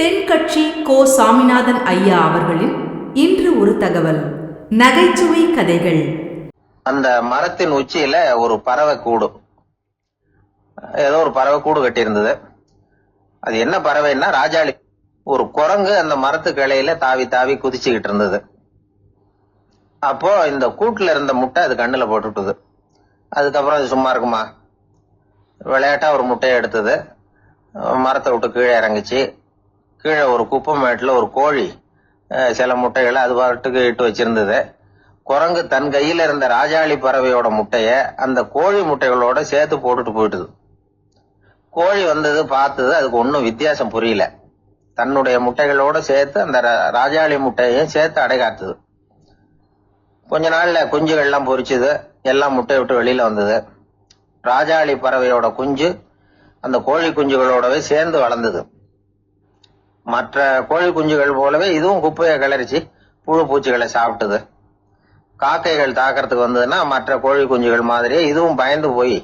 தென்கட்சி கோ சாமிநாதன் ஐயா அவர்களின் இன்று ஒரு தகவல். நகைச்சுவை கதைகள். அந்த மரத்தின் உச்சியில ஒரு பறவை கூடு. ஏதோ ஒரு பறவை கூடு கட்டியிருந்தது. அது என்ன பறவைன்னா ராஜாளி. ஒரு குரங்கு அந்த மரத்து கிளையில தாவி தாவி குதிச்சுக்கிட்டு இருந்தது. அப்போ இந்த கூட்டுல இருந்த முட்டை அது கண்ணுல போட்டுட்டுது அதுக்கப்புறம் அது சும்மா இருக்குமா? விளையாட்டா ஒரு முட்டையை எடுத்தது. மரத்தை விட்டு கீழே இறங்குச்சு. கீழே ஒரு குப்பை மேட்டில் ஒரு கோழி சில முட்டைகளை அது பாட்டுக்கு இட்டு வச்சிருந்தது. குரங்கு தன் கையில் இருந்த ராஜாளி பறவையோட முட்டையை அந்த கோழி முட்டைகளோட சேர்த்து போட்டுட்டு போயிட்டுது. கோழி வந்தது பார்த்தது அதுக்கு ஒன்றும் வித்தியாசம் புரியல. தன்னுடைய முட்டைகளோட சேர்த்து அந்த ரா- ராஜாளி முட்டையையும் சேர்த்து அடைகாத்துது கொஞ்ச நாள்ல குஞ்சுகள்லாம் பொறிச்சுது எல்லாம் முட்டையை விட்டு வெளியில வந்தது. ராஜாளி பறவையோட குஞ்சு அந்த கோழி குஞ்சுகளோடவே சேர்ந்து வளர்ந்தது. மற்ற கோழி குஞ்சுகள் போலவே இதுவும் குப்பையை கிளறிச்சு புழு பூச்சிகளை சாப்பிட்டுது. காக்கைகள் தாக்கறதுக்கு வந்ததுன்னா மற்ற கோழி குஞ்சுகள் மாதிரியே இதுவும் பயந்து போய்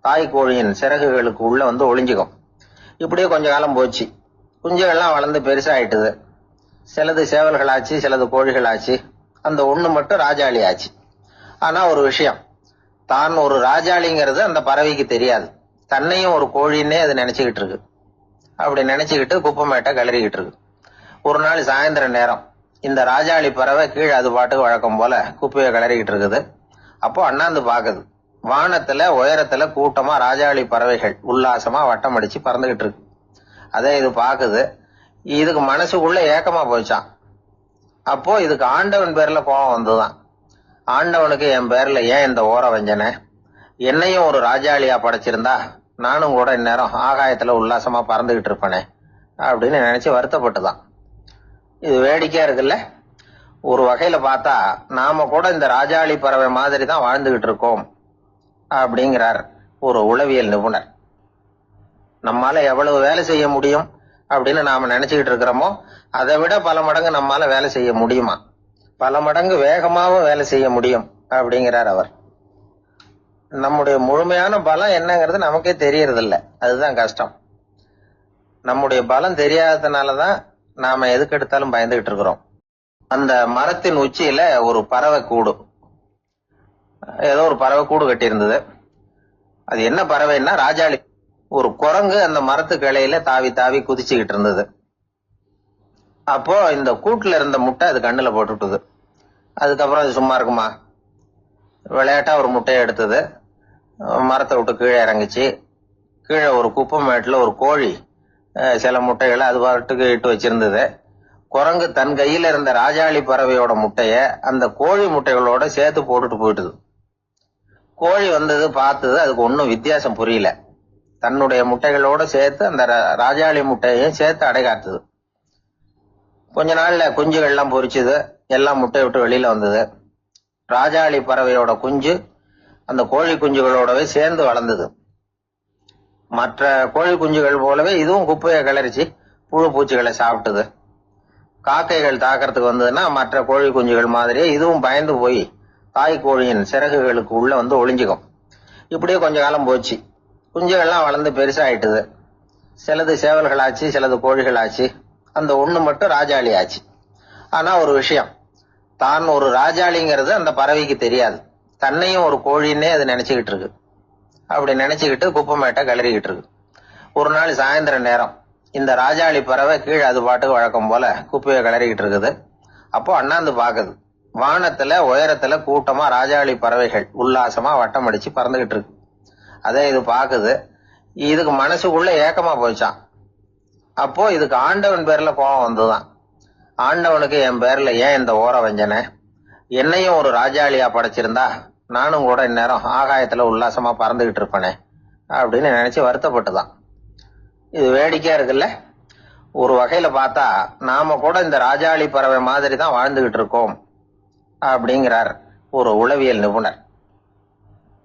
தாய் கோழியின் சிறகுகளுக்கு உள்ள வந்து ஒளிஞ்சுக்கும். இப்படியே கொஞ்ச காலம் போச்சு. குஞ்சுகள்லாம் வளர்ந்து பெருசாயிட்டுது. சிலது சேவல்களாச்சு சிலது கோழிகளாச்சு. அந்த ஒண்ணு மட்டும் ராஜாளி ஆச்சு ஆனா ஒரு விஷயம் தான் ஒரு ராஜாளிங்கிறது அந்த பறவைக்கு தெரியாது. தன்னையும் ஒரு கோழின்னே அது நினைச்சுக்கிட்டு இருக்கு. அப்படி நினைச்சுக்கிட்டு குப்பமேட்டை கிளறிக்கிட்டு இருக்கு. ஒரு நாள் சாயந்தர நேரம். இந்த ராஜாளி பறவை கீழே அது பாட்டுக்கு வழக்கம் போல குப்பையை கிளறிக்கிட்டு இருக்குது. அப்போ அண்ணாந்து பாக்குது. வானத்துல உயரத்துல கூட்டமா ராஜாளி பறவைகள் உல்லாசமா வட்டம் அடிச்சு பறந்துகிட்டு இருக்கு. அதே இது பாக்குது. இதுக்கு மனசுக்குள்ள ஏக்கமா போச்சான் அப்போ இதுக்கு ஆண்டவன் பேர்ல கோபம் வந்துதான் ஆண்டவனுக்கு என் பேர்ல ஏன் இந்த ஓர வஞ்சனை? என்னையும் ஒரு ராஜாளியா படைச்சிருந்தா நானும் கூட இந்நேரம் ஆகாயத்தில் உல்லாசமாக பறந்துக்கிட்டு இருப்பேனே அப்படின்னு நினைச்சு வருத்தப்பட்டுதான். இது வேடிக்கையாக இருக்குல்ல? ஒரு வகையில் பார்த்தா நாம் கூட இந்த ராஜாளி பறவை மாதிரி தான் வாழ்ந்துக்கிட்டு இருக்கோம் அப்படிங்கிறார் ஒரு உளவியல் நிபுணர். நம்மால் எவ்வளவு வேலை செய்ய முடியும் அப்படின்னு நாம் நினச்சிக்கிட்டு இருக்கிறோமோ அதை விட பல மடங்கு நம்மால் வேலை செய்ய முடியுமா? பல மடங்கு வேகமாகவும் வேலை செய்ய முடியும் அப்படிங்கிறார் அவர். நம்முடைய முழுமையான பலம் என்னங்கிறது நமக்கே தெரியறதில்ல. அதுதான் கஷ்டம். நம்முடைய பலம் தெரியாததுனாலதான் நாம எதுக்கு எடுத்தாலும் பயந்துகிட்டு இருக்கிறோம். அந்த மரத்தின் உச்சியில ஒரு பறவை கூடு. ஏதோ ஒரு பறவை கூடு கட்டியிருந்தது. அது என்ன பறவைன்னா ராஜாளி. ஒரு குரங்கு அந்த மரத்து கிளையில தாவி தாவி குதிச்சுக்கிட்டு இருந்தது. அப்போ இந்த கூட்டுல இருந்த முட்டை அது கண்ணுல போட்டுட்டுது அதுக்கப்புறம் அது சும்மா இருக்குமா? விளையாட்டா ஒரு முட்டையை எடுத்தது. மரத்தை விட்டு கீழே இறங்குச்சு. கீழே ஒரு குப்பை மேட்டில் ஒரு கோழி சில முட்டைகளை அது பாட்டுக்கு இட்டு வச்சிருந்தது. குரங்கு தன் கையில் இருந்த ராஜாளி பறவையோட முட்டையை அந்த கோழி முட்டைகளோட சேர்த்து போட்டுட்டு போயிட்டுது. கோழி வந்தது பார்த்தது அதுக்கு ஒன்றும் வித்தியாசம் புரியல. தன்னுடைய முட்டைகளோட சேர்த்து அந்த ரா- ராஜாளி முட்டையையும் சேர்த்து அடைகாத்துது கொஞ்ச நாளில் குஞ்சுகள்லாம் பொறிச்சுது எல்லாம் முட்டையை விட்டு வெளியில் வந்தது. ராஜாளி பறவையோட குஞ்சு அந்த கோழி குஞ்சுகளோடவே சேர்ந்து வளர்ந்தது. மற்ற கோழி குஞ்சுகள் போலவே இதுவும் குப்பையை கிளறிச்சு புழு பூச்சிகளை சாப்பிட்டது. காக்கைகள் தாக்கறதுக்கு வந்ததுன்னா மற்ற கோழி குஞ்சுகள் மாதிரியே இதுவும் பயந்து போய் தாய் கோழியின் சிறகுகளுக்கு உள்ள வந்து ஒளிஞ்சுக்கும். இப்படியே கொஞ்ச காலம் போச்சு. குஞ்சுகள்லாம் வளர்ந்து பெருசாயிட்டுது. சிலது சேவல்களாச்சு சிலது கோழிகளாச்சு. அந்த ஒண்ணு மட்டும் ராஜாளி ஆச்சு ஆனா ஒரு விஷயம் தான் ஒரு ராஜாளிங்கிறது அந்த பறவைக்கு தெரியாது. தன்னையும் ஒரு கோழின்னே அது நினைச்சுக்கிட்டு இருக்கு. அப்படி நினைச்சுக்கிட்டு குப்பமேட்டை கிளறிக்கிட்டு இருக்கு. ஒரு நாள் சாயந்தர நேரம் இந்த ராஜாளி பறவை கீழே அது பாட்டுக்கு வழக்கம் போல குப்பையை கிளறிக்கிட்டு இருக்குது. அப்போ அண்ணாந்து பாக்குது. வானத்துல உயரத்துல கூட்டமா ராஜாளி பறவைகள் உல்லாசமா வட்டம் அடிச்சு பறந்துகிட்டு இருக்கு. அதே இது பாக்குது. இதுக்கு மனசுக்குள்ள ஏக்கமா போச்சான் அப்போ இதுக்கு ஆண்டவன் பேர்ல கோபம் வந்துதான் ஆண்டவனுக்கு என் பேர்ல ஏன் இந்த ஓர வஞ்சனை? என்னையும் ஒரு ராஜாளியா படைச்சிருந்தா நானும் கூட இந்நேரம் ஆகாயத்தில் உல்லாசமாக பறந்துக்கிட்டு இருப்பேனே அப்படின்னு நினைச்சு வருத்தப்பட்டுதான். இது வேடிக்கையாக இருக்குல்ல? ஒரு வகையில் பார்த்தா நாம் கூட இந்த ராஜாளி பறவை மாதிரி தான் வாழ்ந்துக்கிட்டு இருக்கோம் அப்படிங்கிறார் ஒரு உளவியல் நிபுணர்.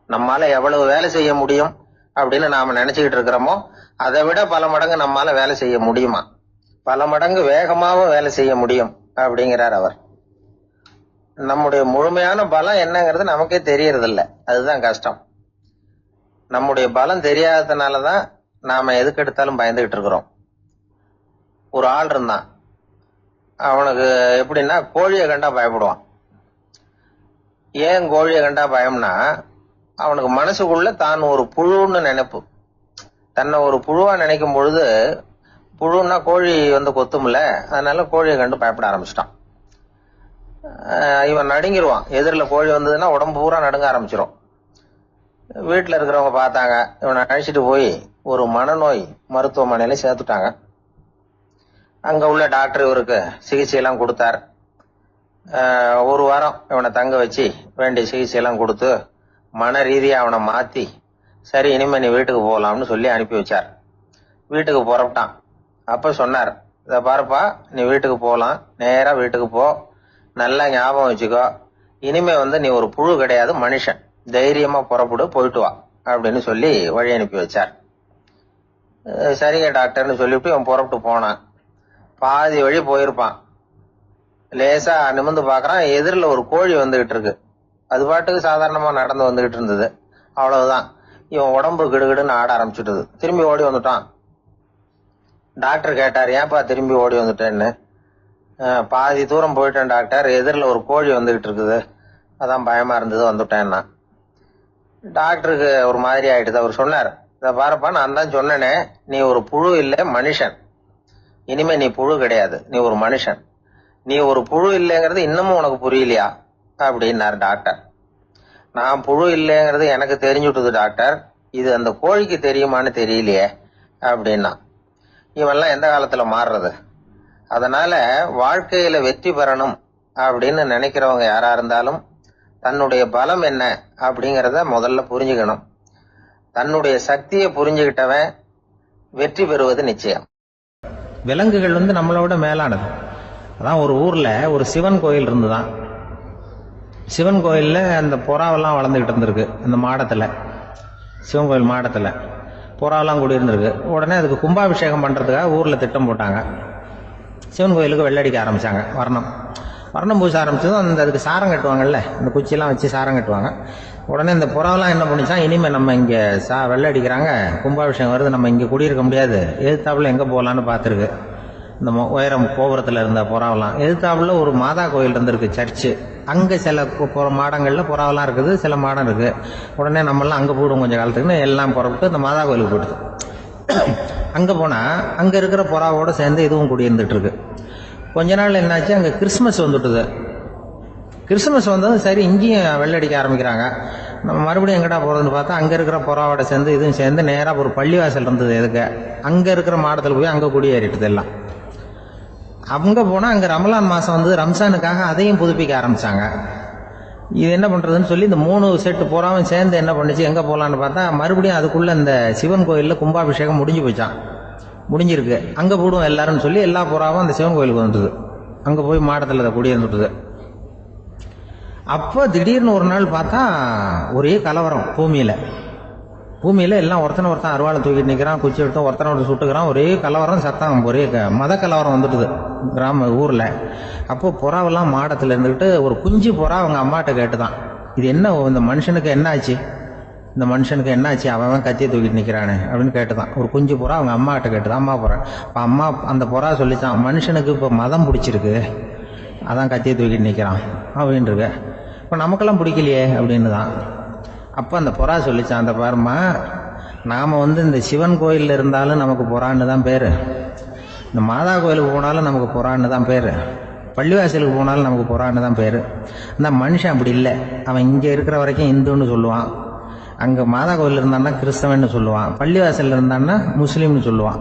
நம்மால் எவ்வளவு வேலை செய்ய முடியும் அப்படின்னு நாம் நினச்சிக்கிட்டு இருக்கிறோமோ அதை விட பல மடங்கு நம்மால் வேலை செய்ய முடியுமா? பல மடங்கு வேகமாகவும் வேலை செய்ய முடியும் அப்படிங்கிறார் அவர். நம்முடைய முழுமையான பலம் என்னங்கிறது நமக்கே தெரியறது அதுதான் கஷ்டம். நம்முடைய பலம் தெரியாததுனாலதான் நாம எதுக்கு எடுத்தாலும் பயந்துகிட்டு இருக்கிறோம். ஒரு ஆள் இருந்தான். அவனுக்கு எப்படின்னா கோழியை கண்டா பயப்படுவான். ஏன் கோழியை கண்டா பயம்னா அவனுக்கு மனசுக்குள்ள தான் ஒரு புழுன்னு நினைப்பு. தன்னை ஒரு புழுவா நினைக்கும் பொழுது புழுன்னா கோழி வந்து கொத்தும்ல அதனால கோழியை கண்டு பயப்பட ஆரம்பிச்சிட்டான். இவன் நடுங்கிடுவான் எதிரில் கோழி வந்ததுன்னா உடம்பு பூரா நடுங்க ஆரம்பிச்சிடும் வீட்டில் இருக்கிறவங்க பார்த்தாங்க. இவனை அழைச்சிட்டு போய் ஒரு மனநோய் மருத்துவமனையில் சேர்த்துட்டாங்க. அங்கே உள்ள டாக்டர் இவருக்கு சிகிச்சையெல்லாம் கொடுத்தார். ஒரு வாரம் இவனை தங்க வச்சு வேண்டிய சிகிச்சையெல்லாம் கொடுத்து மன ரீதியாக அவனை மாற்றி சரி இனிமே நீ வீட்டுக்கு போகலாம்னு சொல்லி அனுப்பி வச்சார். வீட்டுக்கு புறப்பட்டான். அப்போ சொன்னார் இதை பாருப்பா நீ வீட்டுக்கு போகலாம். நேராக வீட்டுக்கு போ. நல்லா ஞாபகம் வச்சுக்கோ. இனிமே வந்து நீ ஒரு புழு கிடையாது மனுஷன். தைரியமா புறப்படு போயிட்டு வா அப்படின்னு சொல்லி வழி அனுப்பி வச்சார். சரிங்க டாக்டர்னு சொல்லிவிட்டு இவன் புறப்பட்டு போனான். பாதி வழி போயிருப்பான். லேசா நிமிந்து பாக்குறான் எதிரில் ஒரு கோழி வந்துகிட்டு இருக்கு. அது பாட்டுக்கு சாதாரணமா நடந்து வந்துகிட்டு இருந்தது. அவ்வளவுதான். இவன் உடம்பு கிடுகிடுன்னு ஆட ஆரம்பிச்சுட்டது. திரும்பி ஓடி வந்துட்டான். டாக்டர் கேட்டார் ஏன்பா திரும்பி ஓடி வந்துட்டேன்னு? பாதி தூரம் போயிட்டேன் டாக்டர். எதிரில் ஒரு கோழி வந்துகிட்டு இருக்குது. அதான் பயமா இருந்தது வந்துட்டேன்னா. டாக்டருக்கு ஒரு மாதிரி ஆயிடுது அவர் சொன்னார் இதை பாருப்பா நான் தான் சொன்னேனே நீ ஒரு புழு இல்லை மனுஷன். இனிமே நீ புழு கிடையாது நீ ஒரு மனுஷன். நீ ஒரு புழு இல்லைங்கிறது இன்னமும் உனக்கு புரியலையா? அப்படின்னார் டாக்டர். நான் புழு இல்லைங்கிறது எனக்கு தெரிஞ்சுட்டுது டாக்டர். இது அந்த கோழிக்கு தெரியுமான்னு தெரியலையே அப்படின்னா. இவெல்லாம் எந்த காலத்தில் மாறுறது? அதனால வாழ்க்கையில வெற்றி பெறணும் அப்படின்னு நினைக்கிறவங்க யாரா இருந்தாலும் தன்னுடைய பலம் என்ன அப்படிங்கிறத முதல்ல புரிஞ்சுக்கணும். தன்னுடைய சக்தியை புரிஞ்சுக்கிட்டவன் வெற்றி பெறுவது நிச்சயம். விலங்குகள் வந்து நம்மளோட மேலானது. அதான் ஒரு ஊர்ல ஒரு சிவன் கோயில் இருந்துதான். சிவன் கோயில்ல அந்த புறாவெல்லாம் வளர்ந்துகிட்டு இருந்திருக்கு அந்த மாடத்துல. சிவன் கோயில் மாடத்துல. புறாவெல்லாம் குடியிருந்திருக்கு உடனே அதுக்கு கும்பாபிஷேகம் பண்றதுக்காக ஊர்ல திட்டம் போட்டாங்க. சிவன் கோயிலுக்கு வெள்ளடிக்க ஆரம்பிச்சாங்க. வர்ணம். வர்ணம் பூச ஆரம்பிச்சதும் அந்த அதுக்கு சாரம் கட்டுவாங்கல்ல இந்த குச்சியெல்லாம் வச்சு சாரம் கட்டுவாங்க. உடனே இந்த புறாவெல்லாம் என்ன பண்ணிச்சா இனிமேல் நம்ம இங்கே சா வெள்ளை அடிக்கிறாங்க கும்பாபிஷேகம் வருது நம்ம இங்கே குடியிருக்க முடியாது. எதிர்த்தாப்புல எங்கே போகலான்னு பார்த்துருக்கு. இந்த உயரம் கோபுரத்தில் இருந்த புறாவெல்லாம். எதிர்த்தாப்புல ஒரு மாதா கோயில் இருந்திருக்கு சர்ச்சு. அங்கே சில புற மாடங்களில் புறாவெல்லாம் இருக்குது சில மாடம் இருக்குது உடனே நம்மளாம் அங்கே போயிடுவோம் கொஞ்சம் காலத்துக்குன்னு எல்லாம் புறப்பட்டு இந்த மாதா கோயிலுக்கு போயிடுது அங்கே போனால் அங்கே இருக்கிற புறாவோடு சேர்ந்து இதுவும் குடியிருந்துட்டு இருக்கு. கொஞ்ச நாள் என்னாச்சு? அங்கே கிறிஸ்மஸ் வந்துட்டுது. கிறிஸ்மஸ் வந்ததும் சரி இங்கேயும் வெள்ளடிக்க ஆரம்பிக்கிறாங்க. நம்ம மறுபடியும் எங்கடா போகிறதுன்னு பார்த்தா அங்கே இருக்கிற புறாவோட சேர்ந்து இதுவும் சேர்ந்து நேராக ஒரு பள்ளிவாசல் இருந்தது எதுக்கு? அங்கே இருக்கிற மாடத்தில் போய் அங்கே குடியேறிட்டது எல்லாம். அங்கே போனால் அங்கே ரமலான் மாதம் வந்து ரம்சானுக்காக அதையும் புதுப்பிக்க ஆரம்பிச்சாங்க. இது என்ன பண்ணுறதுன்னு சொல்லி இந்த மூணு செட்டு புறாவும் சேர்ந்து என்ன பண்ணுச்சு எங்கே போகலான்னு பார்த்தா மறுபடியும் அதுக்குள்ளே இந்த சிவன் கோயிலில் கும்பாபிஷேகம் முடிஞ்சு போச்சான் முடிஞ்சிருக்கு. அங்கே போடுவோம் எல்லாரும்னு சொல்லி எல்லா புறாவும் அந்த சிவன் கோயிலுக்கு வந்துடுது அங்கே போய் மாடத்தில் அதை குடியிருந்துட்டுது அப்போ திடீர்னு ஒரு நாள் பார்த்தா ஒரே கலவரம் பூமியில். பூமியில் எல்லாம் ஒருத்தனை ஒருத்தன் அருவாளை தூக்கிட்டு நிற்கிறான் குச்சி எடுத்து ஒருத்தனை ஒருத்தர் சுட்டுக்கிறான் ஒரே கலவரம் சத்தம் ஒரே மத கலவரம் வந்துட்டுது கிராம ஊரில். அப்போ புறாவெல்லாம் மாடத்தில் இருந்துக்கிட்டு ஒரு குஞ்சு புறா அவங்க அம்மாட்ட கேட்டுதான். இது என்ன இந்த மனுஷனுக்கு என்ன ஆச்சு இந்த மனுஷனுக்கு என்ன ஆச்சு அவன் கத்தியை தூக்கிட்டு நிற்கிறானே அப்படின்னு கேட்டுதான். ஒரு குஞ்சு புறா அவங்க அம்மாட்ட கேட்டுதான் அம்மா புறா இப்போ அம்மா அந்த புறா சொல்லித்தான் மனுஷனுக்கு இப்போ மதம் பிடிச்சிருக்கு. அதான் கத்தியை தூக்கிட்டு நிற்கிறான் அப்படின்ருக்கு இப்போ நமக்கெல்லாம் பிடிக்கலையே அப்படின்னு தான் அப்போ அந்த புறா சொல்லிச்சான் அந்த பாருமா நாம் வந்து இந்த சிவன் கோயிலில் இருந்தாலும் நமக்கு புறான்னு தான் பேர். இந்த மாதா கோயிலுக்கு போனாலும் நமக்கு புறான்னு தான் பேர். பள்ளிவாசலுக்கு போனாலும் நமக்கு புறான்னு தான் பேர். இந்த மனுஷன் அப்படி இல்லை. அவன் இங்கே இருக்கிற வரைக்கும் இந்துன்னு சொல்லுவான். அங்கே மாதா கோயில் இருந்தான்னா கிறிஸ்தவன்னு சொல்லுவான். பள்ளிவாசலில் இருந்தான்னா முஸ்லீம்னு சொல்லுவான்.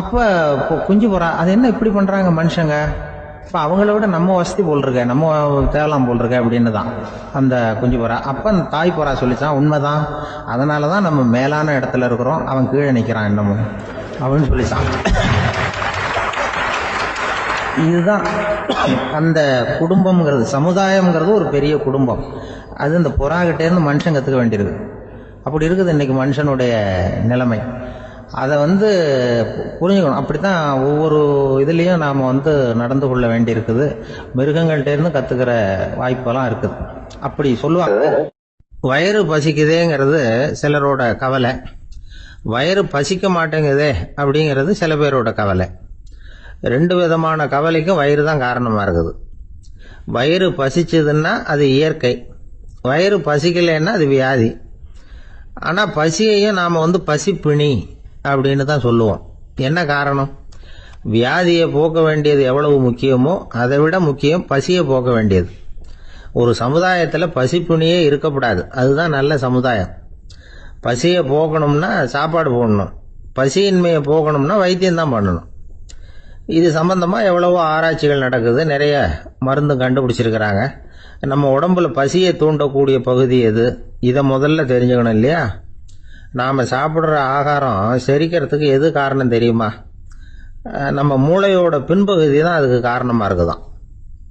அப்போ குஞ்சு புறா அது என்ன இப்படி பண்ணுறாங்க மனுஷங்க? இப்போ அவங்கள விட நம்ம வசதி போல் இருக்க நம்ம தேவலாம் போல் இருக்க அப்படின்னு தான் அந்த குஞ்சு புறா அப்போ அந்த தாய் புறா சொல்லிச்சான் உண்மைதான். அதனால தான் நம்ம மேலான இடத்துல இருக்கிறோம் அவன் கீழே நிற்கிறான் இன்னமும் அப்படின்னு சொல்லிச்சான். இதுதான் அந்த குடும்பம்ங்கிறது சமுதாயம்ங்கிறது ஒரு பெரிய குடும்பம். அது இந்த புறாகிட்டேருந்து மனுஷன் கற்றுக்க வேண்டியிருக்கு அப்படி இருக்குது இன்னைக்கு மனுஷனுடைய நிலைமை. அதை வந்து புரிஞ்சுக்கணும். அப்படி தான் ஒவ்வொரு இதுலேயும் நாம் வந்து நடந்து கொள்ள வேண்டியிருக்குது. மிருகங்கள்டேருந்து கற்றுக்கிற வாய்ப்பெல்லாம் இருக்குது. அப்படி சொல்லுவாங்க. வயிறு பசிக்குதேங்கிறது சிலரோட கவலை. வயிறு பசிக்க மாட்டேங்குதே அப்படிங்கிறது சில பேரோட கவலை. ரெண்டு விதமான கவலைக்கும் வயிறு தான் காரணமாக இருக்குது. வயிறு பசிச்சதுன்னா அது இயற்கை. வயிறு பசிக்கலைன்னா அது வியாதி. ஆனால் பசியையும் நாம் வந்து பசிப்பிணி. அப்படின்னு தான் சொல்லுவோம். என்ன காரணம்? வியாதியை போக்க வேண்டியது எவ்வளவு முக்கியமோ அதை விட முக்கியம் பசியை போக்க வேண்டியது. ஒரு சமுதாயத்தில் பசிப்புணியே இருக்கக்கூடாது அதுதான் நல்ல சமுதாயம். பசியை போக்கணும்னா சாப்பாடு போடணும். பசியின்மையை போகணும்னா வைத்தியம் தான் பண்ணணும். இது சம்பந்தமாக எவ்வளவோ ஆராய்ச்சிகள் நடக்குது. நிறைய மருந்து கண்டுபிடிச்சிருக்கிறாங்க. நம்ம உடம்புல பசியை தூண்டக்கூடிய பகுதி எது? இதை முதல்ல தெரிஞ்சுக்கணும் இல்லையா? நாம் சாப்பிட்ற ஆகாரம் செரிக்கிறதுக்கு எது காரணம் தெரியுமா? நம்ம மூளையோட பின்பகுதி தான் அதுக்கு காரணமாக இருக்குதான்.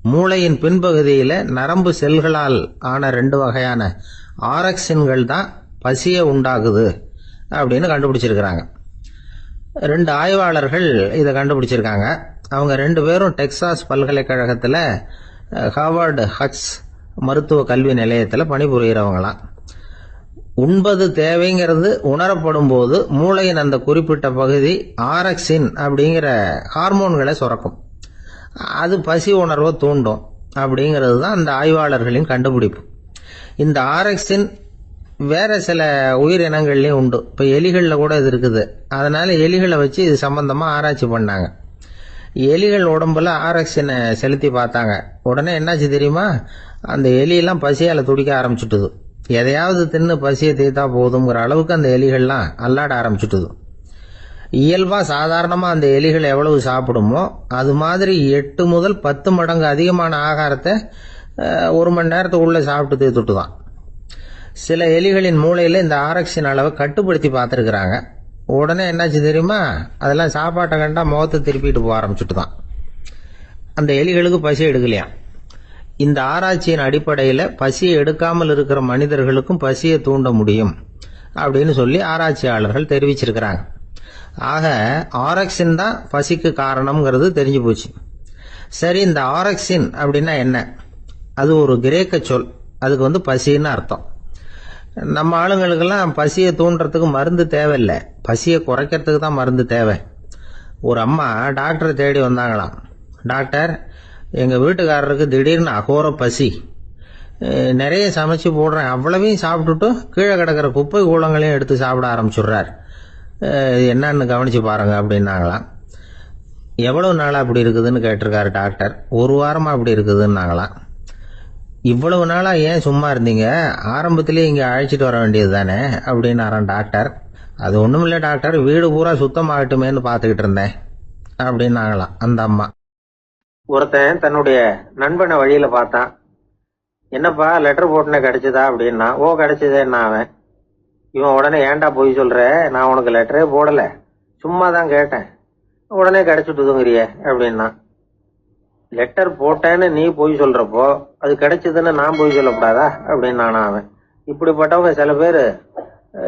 மூளையின் பின்பகுதியில் நரம்பு செல்களால் ஆன ரெண்டு வகையான ஆரக்சின்கள் தான் பசியை உண்டாக்குது அப்படின்னு கண்டுபிடிச்சிருக்கிறாங்க. ரெண்டு ஆய்வாளர்கள் இதை கண்டுபிடிச்சிருக்காங்க. அவங்க ரெண்டு பேரும் டெக்சாஸ் பல்கலைக்கழகத்தில் அஹ், ஹார்வர்டு ஹட்ஸ் மருத்துவ கல்வி நிலையத்தில் பணிபுரிகிறவங்களாம் உண்பது தேவைங்கிறது உணரப்படும் போது மூளையின் அந்த குறிப்பிட்ட பகுதி ஆரக்சின் அப்படிங்கிற ஹார்மோன்களை சுரக்கும். அது பசி உணர்வை தூண்டும் அப்படிங்கிறது தான் அந்த ஆய்வாளர்களின் கண்டுபிடிப்பு. இந்த ஆரக்சின் வேறு சில உயிரினங்கள்லேயும் உண்டு. இப்போ எலிகளில் கூட இது இருக்குது. அதனால் எலிகளை வச்சு இது சம்மந்தமாக ஆராய்ச்சி பண்ணாங்க. எலிகள் உடம்புல ஆரக்சினை செலுத்தி பார்த்தாங்க. உடனே என்னாச்சு தெரியுமா? அந்த எலியெல்லாம் பசியால் துடிக்க ஆரம்பிச்சுட்டுது. எதையாவது தின்னு பசியை தீர்த்தா போதுங்கிற அளவுக்கு அந்த எலிகள்லாம் அல்லாட ஆரம்பிச்சுட்டுது. இயல்பாக சாதாரணமாக அந்த எலிகள் எவ்வளவு சாப்பிடுமோ அது மாதிரி எட்டு முதல் பத்து மடங்கு அதிகமான ஆகாரத்தை ஒரு மணி நேரத்துக்குள்ளே சாப்பிட்டு தீர்த்துட்டு தான் சில எலிகளின் மூளையில் இந்த ஆரக்சின் அளவை கட்டுப்படுத்தி பார்த்துருக்குறாங்க. உடனே என்னாச்சு தெரியுமா? அதெல்லாம் சாப்பாட்டை கண்டா முகத்தை திருப்பிட்டு போக ஆரம்பிச்சுட்டு தான் அந்த எலிகளுக்கு பசி எடுக்கலையாம். இந்த ஆராய்ச்சியின் அடிப்படையில் பசியை எடுக்காமல் இருக்கிற மனிதர்களுக்கும் பசியை தூண்ட முடியும் அப்படின்னு சொல்லி ஆராய்ச்சியாளர்கள் தெரிவிச்சிருக்கிறாங்க. ஆக ஆரக்சின் தான் பசிக்கு காரணம்ங்கிறது தெரிஞ்சு போச்சு. சரி இந்த ஆரக்சின் அப்படின்னா என்ன? அது ஒரு கிரேக்க சொல். அதுக்கு வந்து பசின்னு அர்த்தம். நம்ம ஆளுங்களுக்கெல்லாம் பசியை தூண்டுறதுக்கு மருந்து தேவையில்லை. பசியை குறைக்கிறதுக்கு தான் மருந்து தேவை. ஒரு அம்மா டாக்டரை தேடி வந்தாங்களாம். டாக்டர் எங்கள் வீட்டுக்காரருக்கு திடீர்னு அகோர பசி. நிறைய சமைச்சு போடுறேன். அவ்வளவையும் சாப்பிட்டுட்டு கீழே கிடக்கிற குப்பை கூலங்களையும் எடுத்து சாப்பிட ஆரம்பிச்சுடுறார். என்னன்னு கவனித்து பாருங்க அப்படின்னாங்களாம். எவ்வளவு நாளாக அப்படி இருக்குதுன்னு கேட்டிருக்காரு டாக்டர். ஒரு வாரமாக அப்படி இருக்குதுன்னாங்களாம். இவ்வளவு நாளாக ஏன் சும்மா இருந்தீங்க? ஆரம்பத்திலேயே இங்கே அழைச்சிட்டு வர வேண்டியது தானே? அப்படின்னாரான் டாக்டர். அது ஒன்றும் இல்லை டாக்டர். வீடு பூரா சுத்தமாகட்டுமேன்னு பார்த்துக்கிட்டு இருந்தேன். அப்படின்னாங்களாம் அந்த அம்மா. ஒருத்தன் தன்னுடைய நண்பனை வழியில பார்த்தான். என்னப்பா லெட்டர் போட்டுனே கிடைச்சதா அப்படின்னா ஓ கிடைச்சதேன்னா அவன்? இவன் உடனே ஏன்டா போய் சொல்ற? நான் உனக்கு லெட்டரே போடல. சும்மா தான் கேட்டேன். உடனே கிடைச்சிட்டுதுங்கிறிய அப்படின்னா. லெட்டர் போட்டேன்னு நீ போய் சொல்றப்போ அது கிடைச்சதுன்னு நான் போய் சொல்லக்கூடாதா? அப்படின்னானா அவன். இப்படிப்பட்டவங்க சில பேர்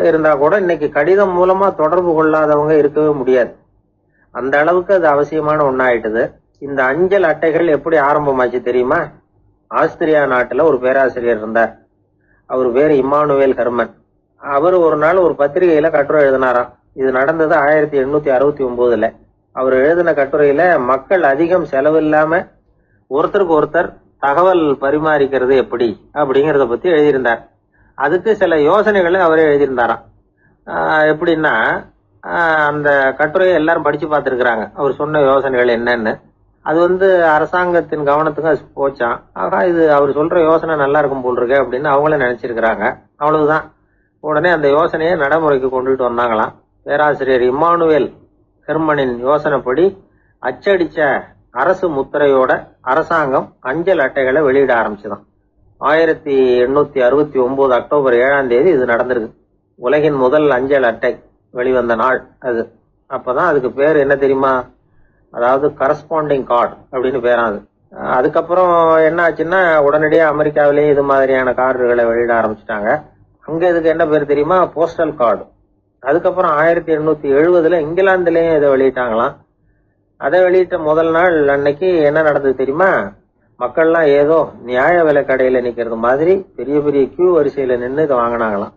இருந்தா கூட இன்னைக்கு கடிதம் மூலமா தொடர்பு கொள்ளாதவங்க இருக்கவே முடியாது. அந்த அளவுக்கு அது அவசியமான ஒன்னாயிட்டுது இந்த அஞ்சல் அட்டைகள் எப்படி ஆரம்பமாச்சு தெரியுமா? ஆஸ்திரியா நாட்டுல ஒரு பேராசிரியர் இருந்தார். அவர் பேர் இம்மானுவேல் ஹெர்மன். அவர் ஒரு நாள் ஒரு பத்திரிகையில கட்டுரை எழுதினாராம். இது நடந்தது ஆயிரத்தி எண்ணூத்தி அறுபத்தி ஒன்பதுல அவர் எழுதின கட்டுரையில மக்கள் அதிகம் செலவில்லாம ஒருத்தருக்கு ஒருத்தர் தகவல் பரிமாறிக்கிறது எப்படி அப்படிங்கறத பத்தி எழுதியிருந்தார். அதுக்கு சில யோசனைகளை அவரே எழுதியிருந்தாராம். எப்படின்னா அந்த கட்டுரையை எல்லாரும் படிச்சு பார்த்துருக்குறாங்க. அவர் சொன்ன யோசனைகள் என்னன்னு. அது வந்து அரசாங்கத்தின் கவனத்துக்கு அது போச்சான் ஆகா இது அவர் சொல்ற யோசனை நல்லா இருக்கும் போல் இருக்கு அப்படின்னு அவங்களே நினைச்சிருக்கிறாங்க. அவ்வளவுதான். உடனே அந்த யோசனையை நடைமுறைக்கு கொண்டுட்டு வந்தாங்களாம் பேராசிரியர் இம்மானுவேல் ஹெர்மனின் யோசனைப்படி அச்சடிச்ச அரசு முத்திரையோட அரசாங்கம் அஞ்சல் அட்டைகளை வெளியிட ஆரம்பிச்சுதான். ஆயிரத்தி எண்ணூத்தி அறுபத்தி ஒன்பது அக்டோபர் ஏழாம் தேதி இது நடந்திருக்கு. உலகின் முதல் அஞ்சல் அட்டை வெளிவந்த நாள் அது. அப்பதான் அதுக்கு பேர் என்ன தெரியுமா? அதாவது கரஸ்பாண்டிங் கார்டு அப்படின்னு பேராது அது. அதுக்கப்புறம் என்ன ஆச்சுன்னா உடனடியாக அமெரிக்காவிலேயே இது மாதிரியான கார்டுகளை வெளியிட ஆரம்பிச்சிட்டாங்க. அங்க இதுக்கு என்ன பேர் தெரியுமா? போஸ்டல் கார்டு அதுக்கப்புறம் ஆயிரத்தி எண்ணூத்தி எழுபதில் இங்கிலாந்துலேயும் இதை வெளியிட்டாங்களாம். அதை வெளியிட்ட முதல் நாள் அன்னைக்கு என்ன நடந்தது தெரியுமா? மக்கள்லாம் ஏதோ நியாய விலை கடையில் நிக்கிறது மாதிரி பெரிய பெரிய கியூ வரிசையில் நின்று இதை வாங்கினாங்களாம்.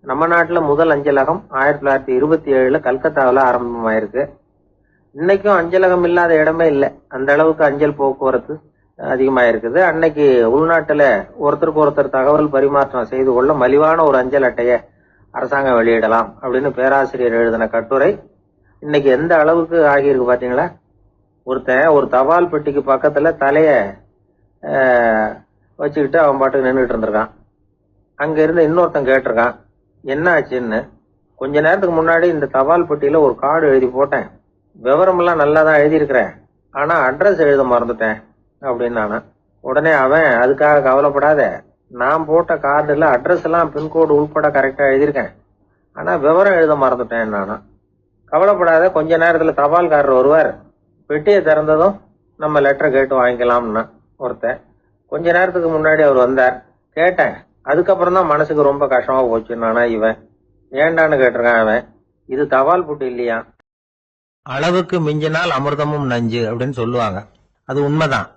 நம்ம நாட்டில் முதல் அஞ்சலகம் ஆயிரத்தி தொள்ளாயிரத்தி இருபத்தி ஏழுல கல்கத்தாவில் ஆரம்பமாயிருக்கு. இன்னைக்கும் அஞ்சலகம் இல்லாத இடமே இல்லை. அந்த அளவுக்கு அஞ்சல் போக்குவரத்து அதிகமாக இருக்குது அன்னைக்கு உள்நாட்டில் ஒருத்தருக்கு ஒருத்தர் தகவல் பரிமாற்றம் செய்து கொள்ள மலிவான ஒரு அஞ்சல் அட்டையை அரசாங்கம் வெளியிடலாம் அப்படின்னு பேராசிரியர் எழுதின கட்டுரை. இன்னைக்கு எந்த அளவுக்கு ஆகியிருக்கு பார்த்தீங்களா ஒருத்தன் ஒரு தபால் பெட்டிக்கு பக்கத்தில் தலையை வச்சுக்கிட்டு அவன் பாட்டுக்கு நின்றுட்டு இருந்திருக்கான். அங்கேருந்து இன்னொருத்தன் கேட்டிருக்கான் என்ன ஆச்சுன்னு? கொஞ்ச நேரத்துக்கு முன்னாடி இந்த தபால் பெட்டியில் ஒரு கார்டு எழுதி போட்டேன். விவரமெல்லாம் நல்லா தான் எழுதியிருக்கிறேன். ஆனால் அட்ரஸ் எழுத மறந்துட்டேன் அப்படின்னு நானே. உடனே அவன் அதுக்காக கவலைப்படாத. நான் போட்ட கார்டில் அட்ரஸ் எல்லாம் பின்கோடு உள்பட கரெக்டாக எழுதியிருக்கேன். ஆனால் விவரம் எழுத மறந்துட்டேன் நானா. கவலைப்படாத கொஞ்ச நேரத்தில் தபால்காரர் வருவார். பெட்டியை திறந்ததும் நம்ம லெட்டர் கேட்டு வாங்கிக்கலாம்னா ஒருத்தன். கொஞ்ச நேரத்துக்கு முன்னாடி அவர் வந்தார். கேட்டேன். அதுக்கப்புறம் தான் மனசுக்கு ரொம்ப கஷ்டமாக போச்சு. நானா இவன். ஏண்டான்னு கேட்டிருக்கான் அவன். இது தபால் புட்டு இல்லையா? அளவுக்கு மிஞ்சினால் அமிர்தமும் நஞ்சு அப்படின்னு சொல்லுவாங்க. அது உண்மைதான்.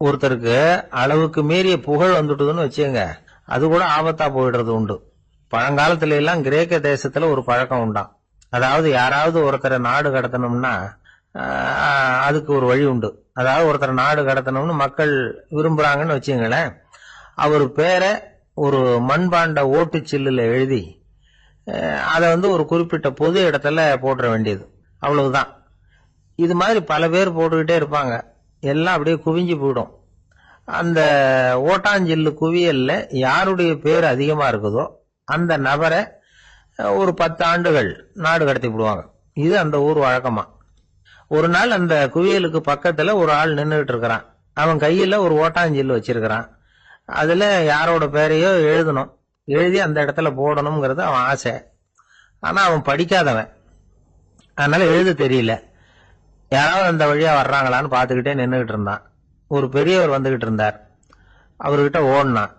ஒருத்தருக்கு அளவுக்கு மீறிய புகழ் வந்துட்டுதுன்னு வச்சுங்க அது கூட ஆபத்தா போயிடுறது உண்டு. பழங்காலத்துல எல்லாம் கிரேக்க தேசத்துல ஒரு பழக்கம் உண்டாம். அதாவது யாராவது ஒருத்தரை நாடு கடத்தணும்னா அதுக்கு ஒரு வழி உண்டு. அதாவது ஒருத்தரை நாடு கடத்தணும்னு மக்கள் விரும்புறாங்கன்னு வச்சுங்களேன் அவர் பேரை ஒரு மண்பாண்ட ஓட்டுச்சில்லுல எழுதி அதை வந்து ஒரு குறிப்பிட்ட பொது இடத்துல போட்டுற வேண்டியது. அவ்வளவுதான். இது மாதிரி பல பேர் போட்டுக்கிட்டே இருப்பாங்க. எல்லாம் அப்படியே குவிஞ்சு போயிடும். அந்த ஓட்டாஞ்சில்லு குவியல்ல யாருடைய பேர் அதிகமாக இருக்குதோ அந்த நபரை ஒரு பத்து ஆண்டுகள் நாடு கடத்தி விடுவாங்க. இது அந்த ஊர் வழக்கமா. ஒரு நாள் அந்த குவியலுக்கு பக்கத்தில் ஒரு ஆள் நின்றுட்டு இருக்கிறான். அவன் கையில் ஒரு ஓட்டாஞ்சில்லு வச்சிருக்கிறான். அதில் யாரோட பேரையோ எழுதணும். எழுதி அந்த இடத்துல போடணுங்கிறது அவன் ஆசை. ஆனால் அவன் படிக்காதவன். அதனால எழுத தெரியல. யாராவது அந்த வழியா வர்றாங்களான்னு பார்த்துக்கிட்டே நின்றுகிட்டு இருந்தான். ஒரு பெரியவர் வந்துகிட்டு இருந்தார். அவர்கிட்ட ஓடினான்.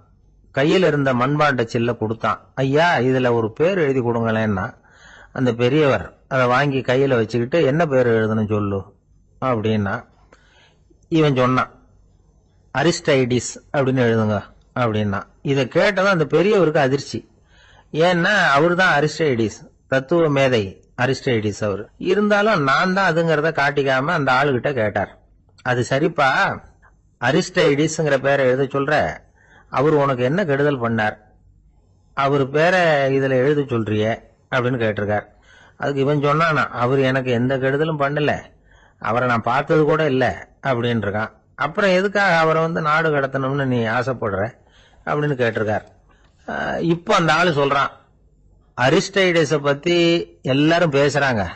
கையில் இருந்த மண்பாண்ட சில்ல கொடுத்தான். ஐயா இதுல ஒரு பேர் எழுதி கொடுங்களேன்னா. அந்த பெரியவர் அதை வாங்கி கையில வச்சுக்கிட்டு என்ன பேர் எழுதணும் சொல்லு? அப்படின்னா இவன் சொன்னான் அரிஸ்டைடிஸ் அப்படின்னு எழுதுங்க அப்படின்னா. இதை கேட்டதும் அந்த பெரியவருக்கு அதிர்ச்சி. ஏன்னா அவர் தான் அரிஸ்டைடிஸ் தத்துவ மேதை. அரிஸ்டைடிஸ் அவர். இருந்தாலும் நான் தான் அதுங்கிறத காட்டிக்காம அந்த ஆளுகிட்ட கேட்டார். அது சரிப்பா? அரிஸ்டைடிஸ்ங்கிற பேரை எழுத சொல்ற அவர் உனக்கு என்ன கெடுதல் பண்ணார்? அவர் பேரை இதில் எழுத சொல்றிய அப்படின்னு கேட்டிருக்கார். அதுக்கு இவன் சொன்னானா அவர் எனக்கு எந்த கெடுதலும் பண்ணல. அவரை நான் பார்த்தது கூட இல்லை அப்படின்னு இருக்கான் அப்புறம் எதுக்காக அவரை வந்து நாடு கடத்தணும்னு நீ ஆசைப்படுற? அப்படின்னு கேட்டிருக்கார். இப்போ அந்த ஆள் சொல்கிறான் அரிஸ்டைடஸ பத்தி எல்லாரும் பேசுறாங்க.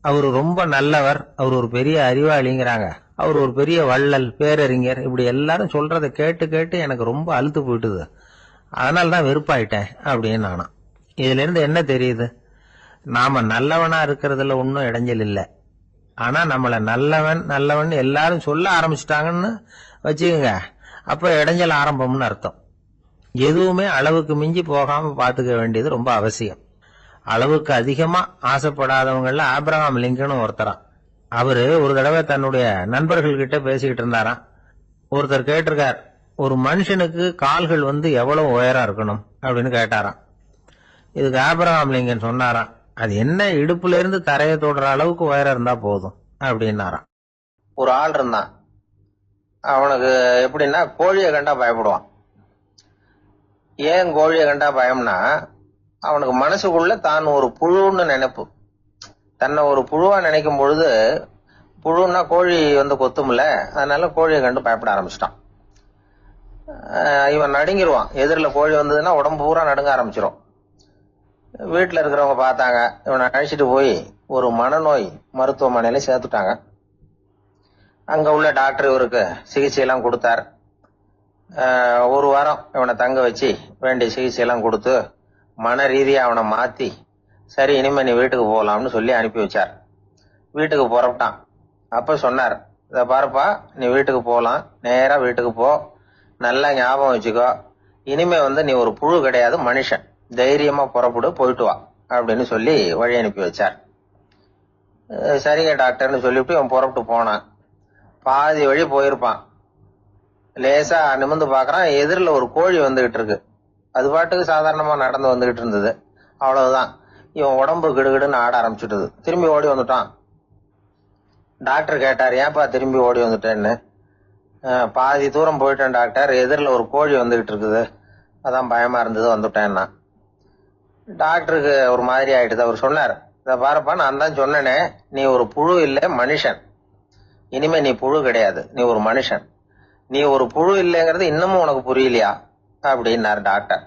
அவர் ரொம்ப நல்லவர். அவர் ஒரு பெரிய அறிவாளிங்கிறாங்க. அவர் ஒரு பெரிய வள்ளல் பேரறிஞர். இப்படி எல்லாரும் சொல்றதை கேட்டு கேட்டு எனக்கு ரொம்ப அழுத்து போயிட்டுது. அதனால தான் வெறுப்பாயிட்டேன் அப்படின்னு நானாம் இதுல இருந்து என்ன தெரியுது? நாம நல்லவனா இருக்கிறதுல ஒன்றும் இடைஞ்சல் இல்லை. ஆனா நம்மள நல்லவன் நல்லவன் எல்லாரும் சொல்ல ஆரம்பிச்சிட்டாங்கன்னு வச்சுக்கோங்க. அப்ப இடைஞ்சல் ஆரம்பம்னு அர்த்தம். எதுவுமே அளவுக்கு மிஞ்சி போகாம பாத்துக்க வேண்டியது ரொம்ப அவசியம். அளவுக்கு அதிகமா ஆசைப்படாதவங்கள ஆபிரகாம் லிங்கனும் ஒருத்தரா. அவரு ஒரு தடவை தன்னுடைய நண்பர்கள் கிட்ட பேசிக்கிட்டு இருந்தாராம். ஒருத்தர் கேட்டிருக்கார் ஒரு மனுஷனுக்கு கால்கள் வந்து எவ்வளவு உயரம் இருக்கணும்? அப்படின்னு கேட்டாராம். இதுக்கு ஆபிரகாம் லிங்கன் சொன்னாராம் அது என்ன இடுப்புல இருந்து தரையை தொடுற அளவுக்கு உயரம் இருந்தா போதும்? அப்படின்னாராம். ஒரு ஆள் இருந்தான். அவனுக்கு எப்படின்னா கோழியை கண்டா பயப்படுவான். ஏன் கோழியை கண்டா பயம்னா அவனுக்கு மனசுக்குள்ள தான் ஒரு புழுன்னு நினைப்பு. தன்னை ஒரு புழுவா நினைக்கும் பொழுது புழுன்னா கோழி வந்து கொத்தும்ல அதனால கோழியை கண்டு பயப்பட ஆரம்பிச்சிட்டான். இவன் நடுங்கிடுவான் எதிரில் கோழி வந்ததுன்னா உடம்பு பூரா நடுங்க ஆரம்பிச்சிடும் வீட்டில் இருக்கிறவங்க பார்த்தாங்க. இவனை அழைச்சிட்டு போய் ஒரு மனநோய் மருத்துவமனையில சேர்த்துட்டாங்க. அங்க உள்ள டாக்டர் இவருக்கு சிகிச்சை எல்லாம் கொடுத்தார் ஒரு வாரம் இவனை தங்க வச்சு வேண்டிய சிகிச்சை எல்லாம் கொடுத்து மன ரீதியாக அவனை மாற்றி சரி இனிமே நீ வீட்டுக்கு போகலாம்னு சொல்லி அனுப்பி வச்சார். வீட்டுக்கு புறப்பட்டான். அப்போ சொன்னார் இதை பாருப்பா நீ வீட்டுக்கு போகலாம் நேராக வீட்டுக்கு போ. நல்லா ஞாபகம் வச்சுக்கோ. இனிமே வந்து நீ ஒரு புழு கிடையாது மனுஷன். தைரியமாக புறப்படு போயிட்டு வா. அப்படின்னு சொல்லி வழி அனுப்பி வச்சார். சரிங்க டாக்டர்னு சொல்லிவிட்டு அவன் புறப்பட்டு போனான். பாதி வழி போயிருப்பான். லேசாக நிமிந்து பார்க்குறான் எதிரில் ஒரு கோழி வந்துகிட்டு இருக்கு. அது பாட்டுக்கு சாதாரணமா நடந்து வந்துகிட்டு இருந்தது. அவ்வளவுதான். இவன் உடம்பு கிடுகிடுன்னு ஆட ஆரம்பிச்சுட்டது. திரும்பி ஓடி வந்துட்டான். டாக்டர் கேட்டார் ஏன்பா திரும்பி ஓடி வந்துட்டேன்னு? பாதி தூரம் போயிட்டேன் டாக்டர். எதிரில் ஒரு கோழி வந்துகிட்டு இருக்குது. அதான் பயமா இருந்தது வந்துட்டேன்னா. டாக்டருக்கு ஒரு மாதிரி ஆயிடுது. அவர் சொன்னார் இதை பாருப்பா நான் தான் சொன்னேனே. நீ ஒரு புழு இல்லை மனுஷன். இனிமே நீ புழு கிடையாது. நீ ஒரு மனுஷன். நீ ஒரு புழு இல்லைங்கிறது இன்னமும் உனக்கு புரியலையா? அப்படின்னார் டாக்டர்.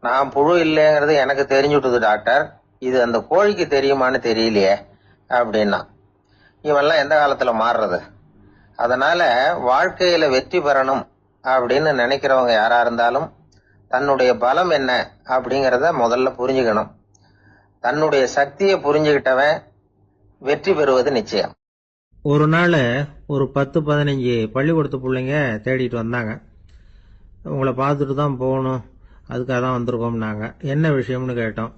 நான் புழு இல்லைங்கிறது எனக்கு தெரிஞ்சுட்டுது டாக்டர். இது அந்த கோழிக்கு தெரியுமான்னு தெரியலையே அப்படின்னா. இவெல்லாம் எந்த காலத்துல மாறுறது? அதனால வாழ்க்கையில வெற்றி பெறணும் அப்படின்னு நினைக்கிறவங்க யாரா இருந்தாலும் தன்னுடைய பலம் என்ன அப்படிங்கிறத முதல்ல புரிஞ்சுக்கணும். தன்னுடைய சக்தியை புரிஞ்சுக்கிட்டவன் வெற்றி பெறுவது நிச்சயம். ஒரு நாள் ஒரு பத்து பதினஞ்சு பள்ளிக்கூடத்து பிள்ளைங்க தேடிட்டு வந்தாங்க. உங்களை பார்த்துட்டு தான் போகணும். அதுக்காக தான் வந்திருக்கோம்னாங்க. என்ன விஷயம்னு கேட்டோம்.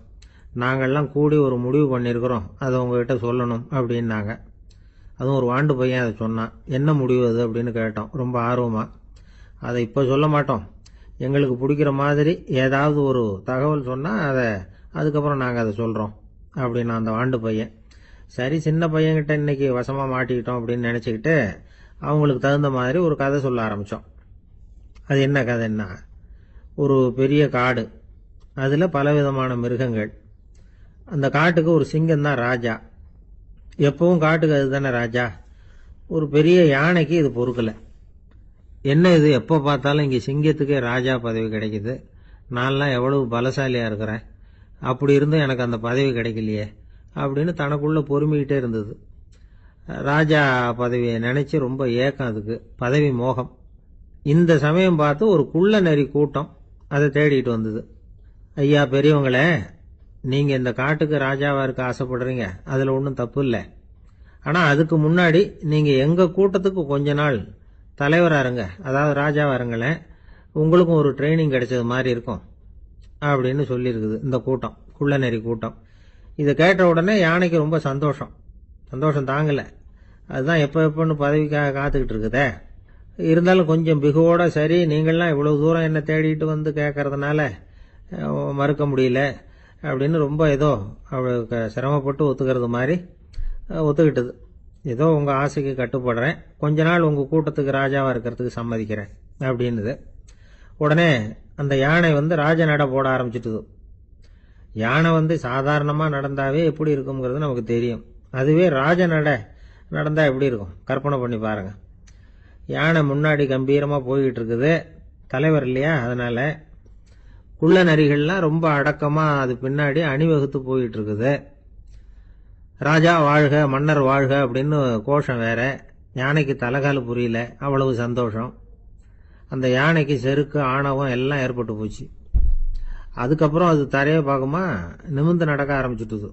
நாங்கள்லாம் கூடி ஒரு முடிவு பண்ணியிருக்கிறோம். அதை உங்ககிட்ட சொல்லணும் அப்படின்னாங்க. அதுவும் ஒரு வாண்டு பையன் அதை சொன்னான். என்ன முடிவு அது அப்படின்னு கேட்டோம். ரொம்ப ஆர்வமாக அதை இப்போ சொல்ல மாட்டோம். எங்களுக்கு பிடிக்கிற மாதிரி ஏதாவது ஒரு தகவல் சொன்னால் அதை அதுக்கப்புறம் நாங்கள் அதை சொல்கிறோம் அப்படின்னு அந்த வாண்டு பையன். சரி சின்ன பையன்கிட்ட இன்னைக்கு வசமாக மாட்டிக்கிட்டோம் அப்படின்னு நினச்சிக்கிட்டு அவங்களுக்கு தகுந்த மாதிரி ஒரு கதை சொல்ல ஆரம்பித்தோம் அது என்ன கதைன்னா ஒரு பெரிய காடு அதில் பலவிதமான மிருகங்கள். அந்த காட்டுக்கு ஒரு சிங்கம் தான் ராஜா. எப்பவும் காட்டுக்கு அதுதானே ராஜா. ஒரு பெரிய யானைக்கு இது பொறுக்கலை. என்ன இது எப்போ பார்த்தாலும் இங்கே சிங்கத்துக்கே ராஜா பதவி கிடைக்குது. நான்லாம் எவ்வளவு பலசாலியாக இருக்கிறேன். அப்படி இருந்தும் எனக்கு அந்த பதவி கிடைக்கலையே அப்படின்னு தனக்குள்ளே பொறுமிக்கிட்டே இருந்தது. ராஜா பதவியை நினச்சி ரொம்ப ஏக்கம் அதுக்கு. பதவி மோகம். இந்த சமயம் பார்த்து ஒரு குள்ள நரி கூட்டம் அதை தேடிட்டு வந்தது. ஐயா பெரியவங்களே நீங்கள் இந்த காட்டுக்கு ராஜாவாக இருக்க ஆசைப்படுறீங்க. அதில் ஒன்றும் தப்பு இல்லை. ஆனால் அதுக்கு முன்னாடி நீங்கள் எங்கள் கூட்டத்துக்கு கொஞ்ச நாள் தலைவராக இருங்க. அதாவது ராஜாவாக இருங்களேன். உங்களுக்கும் ஒரு ட்ரைனிங் கிடைச்சது மாதிரி இருக்கும் அப்படின்னு சொல்லியிருக்குது இந்த கூட்டம் குள்ளநெறி கூட்டம். இதை கேட்ட உடனே யானைக்கு ரொம்ப சந்தோஷம். சந்தோஷம் தாங்கலை. அதுதான் எப்போ எப்போன்னு பதவிக்காக காத்துக்கிட்டு இருக்குதே. இருந்தாலும் கொஞ்சம் பிகுவோட சரி நீங்கள்லாம் இவ்வளோ தூரம் என்னை தேடிட்டு வந்து கேட்கறதுனால மறுக்க முடியல அப்படின்னு ரொம்ப ஏதோ அவளுக்கு சிரமப்பட்டு ஒத்துக்கிறது மாதிரி ஒத்துக்கிட்டது. ஏதோ உங்கள் ஆசைக்கு கட்டுப்படுறேன். கொஞ்ச நாள் உங்கள் கூட்டத்துக்கு ராஜாவாக இருக்கிறதுக்கு சம்மதிக்கிறேன் அப்படின்னுது. உடனே அந்த யானை வந்து ராஜ நட போட ஆரம்பிச்சிட்டுது. யானை வந்து சாதாரணமாக நடந்தாவே எப்படி இருக்குங்கிறது நமக்கு தெரியும். அதுவே ராஜ நட நடந்தால் எப்படி இருக்கும்? கற்பனை பண்ணி பாருங்கள் யானை முன்னாடி கம்பீரமாக போய்கிட்டு இருக்குது தலைவர் இல்லையா? அதனால் குள்ள நரிகள்லாம் ரொம்ப அடக்கமாக அது பின்னாடி அணிவகுத்து போயிட்டு இருக்குது ராஜா வாழ்க மன்னர் வாழ்க அப்படின்னு கோஷம் வேற. யானைக்கு தலைகால் புரியல. அவ்வளவு சந்தோஷம். அந்த யானைக்கு செருக்கு ஆணவம் எல்லாம் ஏற்பட்டு போச்சு. அதுக்கப்புறம் அது தரையை பார்க்குமா? நிமிர்ந்து நடக்க ஆரம்பிச்சுட்டுது.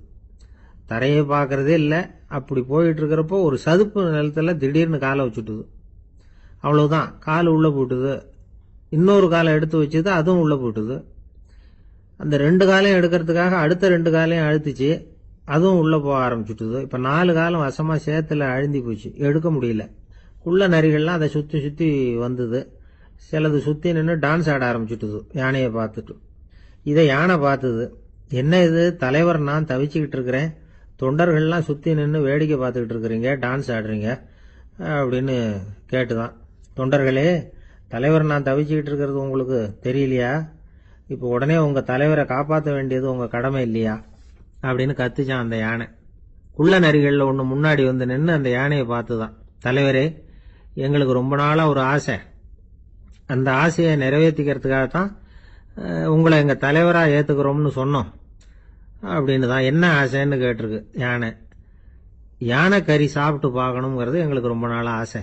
தரையை பார்க்கறதே இல்லை. அப்படி போயிட்டு இருக்கிறப்போ ஒரு சதுப்பு நிலத்தில் திடீர்னு காலை வச்சுட்டுது. அவ்வளவுதான். கால் உள்ளே போட்டுது இன்னொரு காலை எடுத்து வச்சுது அதுவும் உள்ளே போட்டுது அந்த ரெண்டு காலையும் எடுக்கிறதுக்காக அடுத்த ரெண்டு காலையும் அழுத்துச்சு அதுவும் உள்ளே போக ஆரம்பிச்சுட்டுது. இப்போ நாலு காலம் வசமாக சேத்துல அழுந்தி போச்சு. எடுக்க முடியல. உள்ள நரிகள்லாம் அதை சுற்றி சுற்றி வந்தது. சிலது சுற்றி நின்று டான்ஸ் ஆட ஆரம்பிச்சுட்டுது யானையை பார்த்துட்டு. இதை யானை பார்த்தது. என்ன இது? தலைவர் நான் தவிச்சுக்கிட்டு இருக்கிறேன். தொண்டர்கள்லாம் சுற்றி நின்று வேடிக்கை பார்த்துக்கிட்டு இருக்கிறீங்க டான்ஸ் ஆடுறீங்க அப்படின்னு கேட்டுதான். தொண்டர்களே தலைவர் நான் தவிச்சுக்கிட்டு இருக்கிறது உங்களுக்கு தெரியலையா? இப்போ உடனே உங்கள் தலைவரை காப்பாற்ற வேண்டியது உங்கள் கடமை இல்லையா? அப்படின்னு கத்துச்சான் அந்த யானை. குள்ள நரிகளில் ஒன்று முன்னாடி வந்து நின்று அந்த யானையை பார்த்து தான் தலைவரே எங்களுக்கு ரொம்ப நாளாக ஒரு ஆசை. அந்த ஆசையை நிறைவேற்றிக்கிறதுக்காக தான் உங்களை எங்கள் தலைவராக ஏற்றுக்கிறோம்னு சொன்னோம். அப்படின்னு தான் என்ன ஆசைன்னு கேட்டிருக்கு யானை. யானை கறி சாப்பிட்டு பார்க்கணுங்கிறது எங்களுக்கு ரொம்ப நாளாக ஆசை.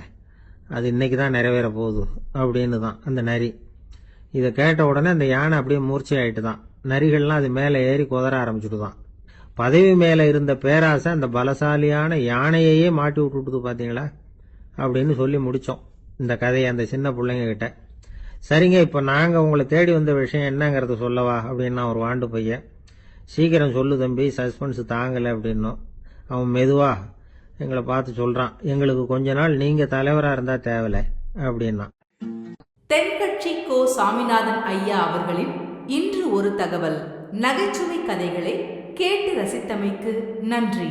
அது இன்னைக்கு தான் நிறைவேற போகுது அப்படின்னு தான் அந்த நரி. இதை கேட்ட உடனே அந்த யானை அப்படியே மூர்ச்சி ஆயிட்டு தான் நரிகள்லாம் அது மேலே ஏறி குதற ஆரம்பிச்சுட்டு தான் பதவி மேலே இருந்த பேராசை அந்த பலசாலியான யானையையே மாட்டி விட்டுட்டுது பார்த்தீங்களா அப்படின்னு சொல்லி முடித்தோம் இந்த கதையை அந்த சின்ன பிள்ளைங்கக்கிட்ட சரிங்க இப்போ நாங்கள் உங்களை தேடி வந்த விஷயம் என்னங்கிறத சொல்லவா அப்படின்னா ஒரு வாண்டு பையன். சீக்கிரம் சொல்லு தம்பி சஸ்பென்ஸ் தாங்கலை அப்படின்னோம். அவன் மெதுவாக எங்களை பார்த்து சொல்கிறான் எங்களுக்கு கொஞ்ச நாள் நீங்கள் தலைவராக இருந்தால் தேவையில்ல அப்படின்னா. தென்கட்சி கோ சாமிநாதன் ஐயா அவர்களின் இன்று ஒரு தகவல். நகைச்சுவை கதைகளை கேட்டு ரசித்தமைக்கு நன்றி.